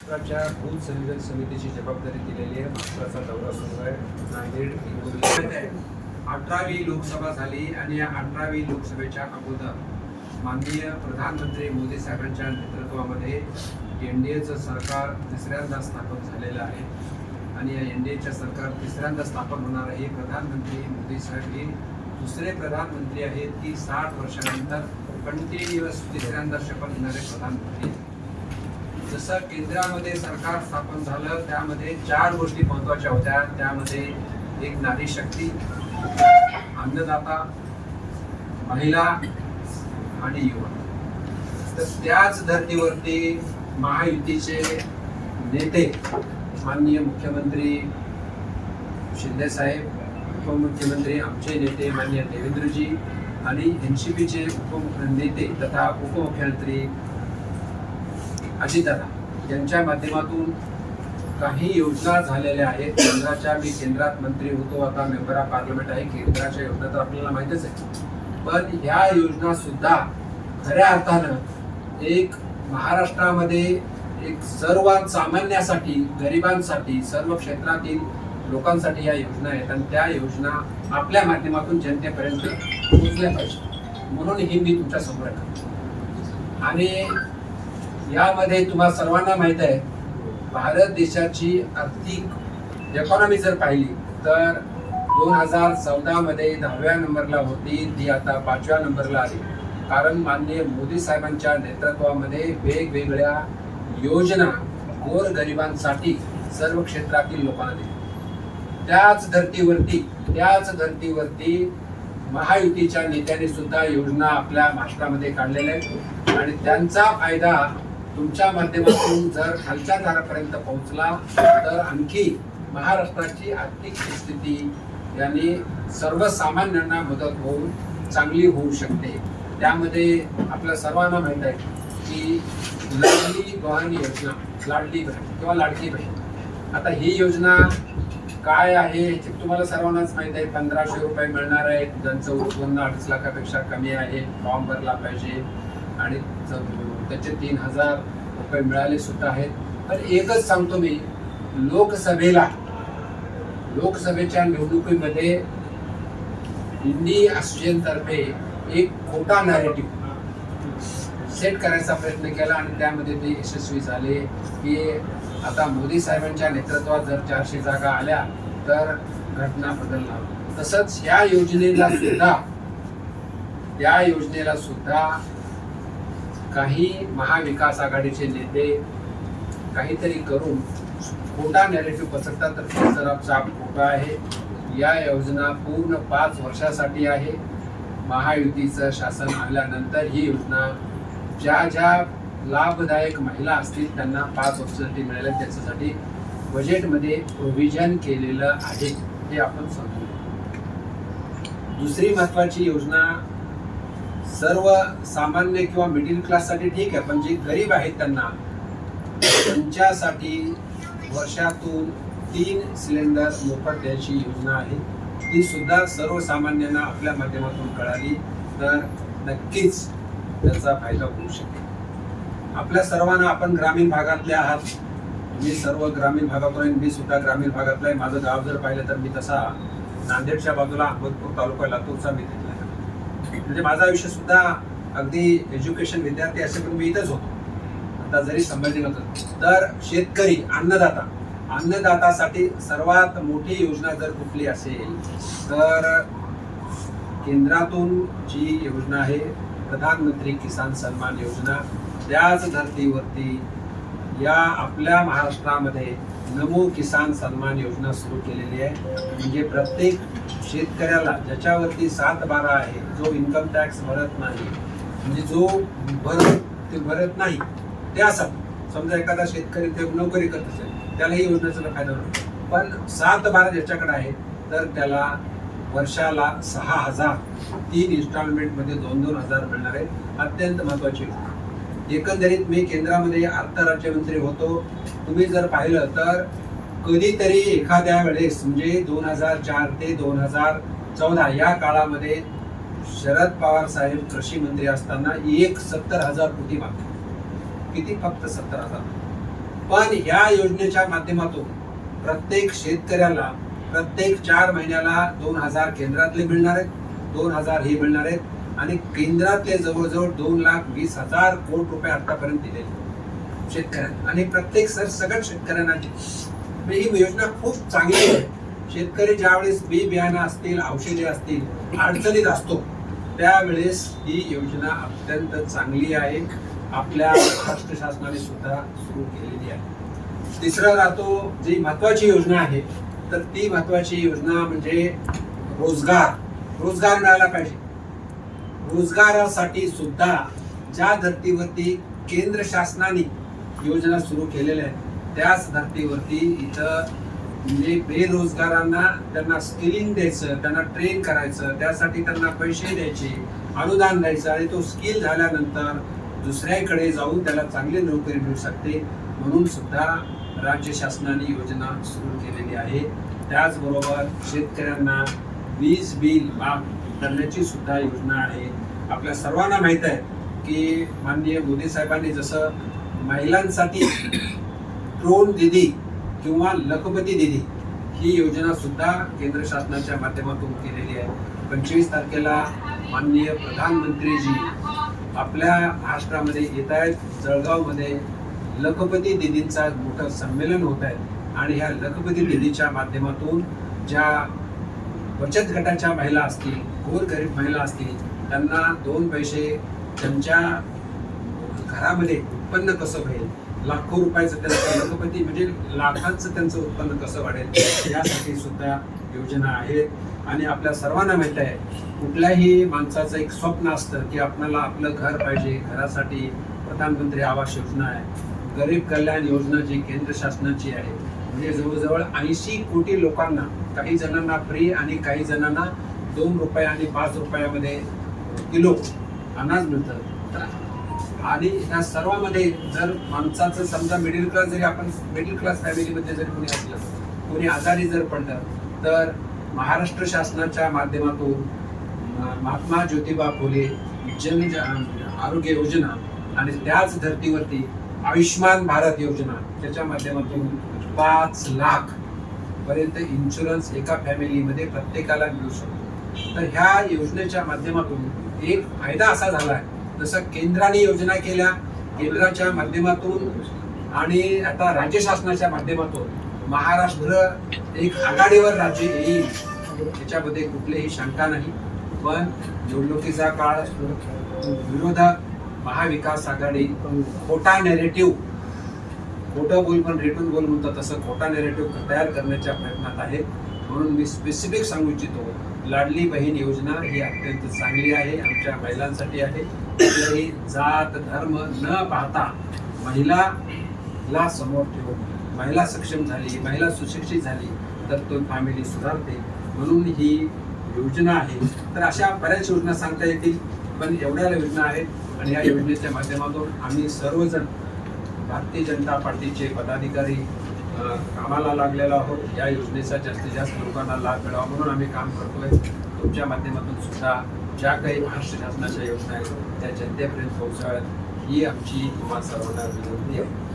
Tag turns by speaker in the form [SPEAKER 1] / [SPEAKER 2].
[SPEAKER 1] महाराष्ट्राच्या भूत संयोजन समितीची जबाबदारी दिलेली आहे. महाराष्ट्राचा दौरा सुरू आहे. नांदेड हिंगोली अठरावी लोकसभा झाली आणि या अठरावी लोकसभेच्या अगोदर माननीय प्रधानमंत्री मोदी साहेबांच्या नेतृत्वामध्ये एन डी एचं सरकार तिसऱ्यांदा स्थापन झालेलं आहे. आणि या एन डी एचं सरकार तिसऱ्यांदा स्थापन होणार आहे. प्रधानमंत्री मोदी साहेब हे दुसरे प्रधानमंत्री आहेत. की साठ वर्षानंतर कंटिन्युअस तिसऱ्यांदा शपथ घेणारे प्रधानमंत्री आहेत. जसं केंद्रामध्ये सरकार स्थापन झालं त्यामध्ये चार गोष्टी महत्त्वाच्या होत्या. त्यामध्ये एक नारी शक्ती अन्नदाता महिला आणि युवा. तर त्याच धर्तीवरती महायुतीचे नेते माननीय मुख्यमंत्री शिंदे साहेब उपमुख्यमंत्री आमचे नेते माननीय देवेंद्रजी आणि एन सी पीचे उप नेते तथा उपमुख्यमंत्री अजितदादा यांच्या माध्यमातून काही योजना झालेल्या आहेत. केंद्राच्या मी केंद्रात मंत्री होतो आता मेंबर ऑफ पार्लमेंट आहे. केंद्राच्या योजना तर आपल्याला माहितच आहे. पण ह्या योजना सुद्धा खऱ्या अर्थानं एक महाराष्ट्रामध्ये एक सर्व सामान्यासाठी गरिबांसाठी सर्व क्षेत्रातील लोकांसाठी या योजना आहेत. आणि त्या योजना आपल्या माध्यमातून जनतेपर्यंत पोहोचल्या पाहिजे म्हणून ही मी तुमच्यासमोर आणि यामध्ये तुम्हाला सर्वांना माहीत आहे भारत देशाची आर्थिक इकॉनॉमी जर पाहिली तर दोन हजार चौदा मध्ये दहाव्या नंबरला होती ती आता पाचव्या नंबरला आली. कारण माननीय मोदी साहेबांच्या नेतृत्वामध्ये वेगवेगळ्या योजना गोर गरिबांसाठी सर्व क्षेत्रातील लोकांना दिली. त्याच धर्तीवरती त्याच धर्तीवरती महायुतीच्या नेत्यांनी सुद्धा योजना आपल्या महाराष्ट्रामध्ये काढलेल्या आहेत. आणि त्यांचा फायदा तुमच्या माध्यमातून जर खालच्या दारापर्यंत पोहोचला तर आणखी महाराष्ट्राची आर्थिक स्थिती याने सर्वसामान्यांना मदत होऊन चांगली होऊ शकते. त्यामध्ये आपल्या सर्वांना माहीत आहे की लाडली बहीण योजना लाडली बहीण किंवा लाडकी बहीण. आता ही योजना काय आहे याची तुम्हाला सर्वांनाच माहीत आहे. पंधराशे रुपये मिळणार आहेत. ज्यांचं उत्पन्न अडीच लाखापेक्षा कमी आहे फॉर्म भरला पाहिजे. आणि त्याचे तीन हजार रुपये मिळाले सुद्धा आहेत. पण एकच सांगतो मी लोकसभेला लोकसभेच्या निवडणुकीमध्ये इंडी असोसिएशनतर्फे एक खोटा नॅरेटिव्ह सेट करायचा प्रयत्न केला आणि त्यामध्ये ते यशस्वी झाले की आता मोदी साहेबांच्या नेतृत्वात जर चारशे जागा आल्या तर घटना बदलणार. तसंच या योजनेला सुद्धा या योजनेला सुद्धा काही महाविकास आघाडीचे नेते काहीतरी करून खोटा नॅरेटिव्ह पसरतात तर ते जरा चाप खोटा आहे. या योजना पूर्ण पाच वर्षासाठी आहे. महायुतीचं शासन आल्यानंतर ही योजना ज्या ज्या लाभदायक महिला असतील त्यांना पाच वर्षासाठी मिळाल्या त्याच्यासाठी बजेटमध्ये प्रोव्हिजन केलेलं आहे. हे आपण समजू दुसरी महत्वाची योजना सर्व सामान्य किंवा मिडिल क्लाससाठी ठीक आहे पण जे गरीब आहेत त्यांना त्यांच्यासाठी वर्षातून तीन सिलेंडर मोफत द्यायची योजना आहे. ती सुद्धा सर्वसामान्यांना आपल्या माध्यमातून कळाली तर नक्कीच त्याचा फायदा होऊ शकेल. आपल्या सर्वांना आपण ग्रामीण भागातले आहात. मी सर्व ग्रामीण भागातून आहे. मी सुद्धा ग्रामीण भागातला आहे. माझं गाव जर पाहिलं तर मी तसा नांदेडच्या बाजूला अहमदपूर तालुका लातूरचा मी म्हणजे माझं आयुष्य सुद्धा अगदी एज्युकेशन विद्यार्थी असे पण मी इथंच होतो. आता जरी संभाजीनगर तर शेतकरी अन्नदाता. अन्नदातासाठी सर्वात मोठी योजना जर कुठली असेल तर केंद्रातून जी योजना आहे प्रधानमंत्री किसान सन्मान योजना त्याच धर्तीवरती या आपल्या महाराष्ट्रामध्ये नमो किसान सन्मान योजना सुरू केलेली आहे. म्हणजे प्रत्येक शेतकऱ्याला ज्याच्यावरती सात बारा आहे जो इन्कम टॅक्स भरत नाही म्हणजे जो भरत ते भरत नाही त्यासाठी समजा एखादा शेतकरी ते नोकरी करत असेल त्यालाही योजनेचा फायदा होतो पण सात बारा ज्याच्याकडे आहे तर त्याला वर्षाला सहा हजार तीन इन्स्टॉलमेंटमध्ये दोन दोन हजार मिळणार आहे. अत्यंत महत्वाची एकंदरीत मी केंद्रामध्ये अर्थ राज्यमंत्री होतो. तुम्ही जर पाहिलं तर कधीतरी एखाद्या वेळेस म्हणजे दोन हजार चार ते दोन हजार चौदा या काळामध्ये शरद पवार साहेब कृषी मंत्री असताना एक सत्तर हजार कोटी मागतात. किती? फक्त सत्तर हजार. पण ह्या योजनेच्या माध्यमातून प्रत्येक शेतकऱ्याला प्रत्येक चार महिन्याला दोन हजार केंद्रातले मिळणार आहेत दोन हजार हे मिळणार आहेत आणि केंद्रातले जवळजवळ दोन लाख वीस हजार कोटी रुपये आतापर्यंत दिलेले शेतकऱ्यांना. आणि प्रत्येक सर सगळ्या शेतकऱ्यांना म्हणजे ही योजना खूप चांगली आहे. शेतकरी ज्यावेळेस बी बियाणं असतील औषधे असतील अडचणीत असतो त्यावेळेस ही योजना अत्यंत चांगली आहे. आपल्या महाराष्ट्र शासनाने सुद्धा सुरू केलेली आहे. तिसरा राहतो जी महत्वाची योजना आहे तर ती महत्वाची योजना म्हणजे रोजगार. रोजगार मिळाला पाहिजे. रोजगारासाठी सुद्धा ज्या धर्तीवरती केंद्र शासनाने योजना सुरू केलेल्या आहेत त्याच धर्तीवरती इथं म्हणजे बेरोजगारांना त्यांना स्किलिंग द्यायचं त्यांना ट्रेन करायचं त्यासाठी त्यांना पैसे द्यायचे अनुदान द्यायचं आणि तो स्किल झाल्यानंतर दुसऱ्याकडे जाऊन त्याला चांगली नोकरी मिळू शकते. म्हणून सुद्धा राज्य शासनाने योजना सुरू केलेली आहे. त्याचबरोबर शेतकऱ्यांना वीज बिल माफ करण्याची सुद्धा योजना आहे. आपल्या सर्वांना माहीत आहे की माननीय मोदी साहेबांनी जसं महिलांसाठी ट्रोल दिदी किंवा लखपती दिदी ही योजना सुद्धा केंद्र शासनाच्या माध्यमातून केलेली आहे. पंचवीस तारखेला माननीय प्रधानमंत्रीजी आपल्या महाराष्ट्रामध्ये येत आहेत. जळगावमध्ये लखपती दिदींचा मोठं संमेलन होत आहे. आणि ह्या लखपती दिदीच्या माध्यमातून ज्या बचत गटाच्या महिला असतील गोरगरीब महिला असतील त्यांना दोन पैसे त्यांच्या घरामध्ये उत्पन्न कसं होईल लाखो रुपयाचं त्यांचं लखपती म्हणजे लाखांचं त्यांचं उत्पन्न कसं वाढेल यासाठी सुद्धा योजना आहेत. आणि आपल्या सर्वांना माहीत आहे कुठल्याही माणसाचं एक स्वप्न असतं की आपल्याला आपलं घर पाहिजे घरासाठी प्रधानमंत्री आवास योजना आहे. गरीब कल्याण योजना जी केंद्र शासनाची आहे म्हणजे जवळजवळ ऐंशी कोटी लोकांना काही जणांना फ्री आणि काही जणांना दोन रुपये आणि पाच रुपयामध्ये किलो अनाज मिळतं. तर आणि ह्या सर्वांमध्ये जर माणसाचं समजा मिडल क्लास जरी आपण मिडल क्लास फॅमिलीमध्ये जरी कोणी असलं कोणी आजारी जर पडलं तर महाराष्ट्र शासनाच्या माध्यमातून महात्मा ज्योतिबा फुले जन आरोग्य योजना आणि त्याच धर्तीवरती आयुष्यमान भारत योजना त्याच्या माध्यमातून पाच लाख पर्यंत इन्शुरन्स एका फॅमिलीमध्ये प्रत्येकाला मिळू शकतो. तर ह्या योजनेच्या माध्यमातून एक फायदा असा झाला आहे. जसं केंद्राने योजना केल्या केंद्राच्या माध्यमातून आणि आता राज्य शासनाच्या माध्यमातून महाराष्ट्र एक आघाडीवर राज्य येईल त्याच्यामध्ये कुठलीही शंका नाही. पण निवडणुकीचा काळ विरोधक महाविकास आघाडी खोटा नेरेटिव्ह खोटं बोल पण रेटून बोल म्हणतात तसं खोटा नेरेटिव्ह तयार करण्याच्या प्रयत्नात आहे म्हणून मी स्पेसिफिक सांगू इच्छितो लाडली बहीण योजना ही अत्यंत चांगली आहे आमच्या महिलांसाठी आहे. कुठलाही जात धर्म न पाहता महिला ला समोर ठेवून महिला सक्षम झाली महिला सुशिक्षित झाली तर तो फॅमिली सुधारते. म्हणून ही योजना आहे. तर अशा बऱ्याच योजना सांगता येतील पण एवढ्या योजना आहेत. आणि या योजनेच्या माध्यमातून आम्ही सर्वजण भारतीय जनता पार्टीचे पदाधिकारी कामाला लागलेलो आहोत. या योजनेचा जास्तीत जास्त लोकांना लाभ मिळावा म्हणून आम्ही काम करतोय. तुमच्या माध्यमातून सुद्धा ज्या काही महाराष्ट्र शासनाच्या योजना आहेत त्या जनतेपर्यंत पोहोचाव्यात ही आमची तुम्हा सर्वांना विनंती आहे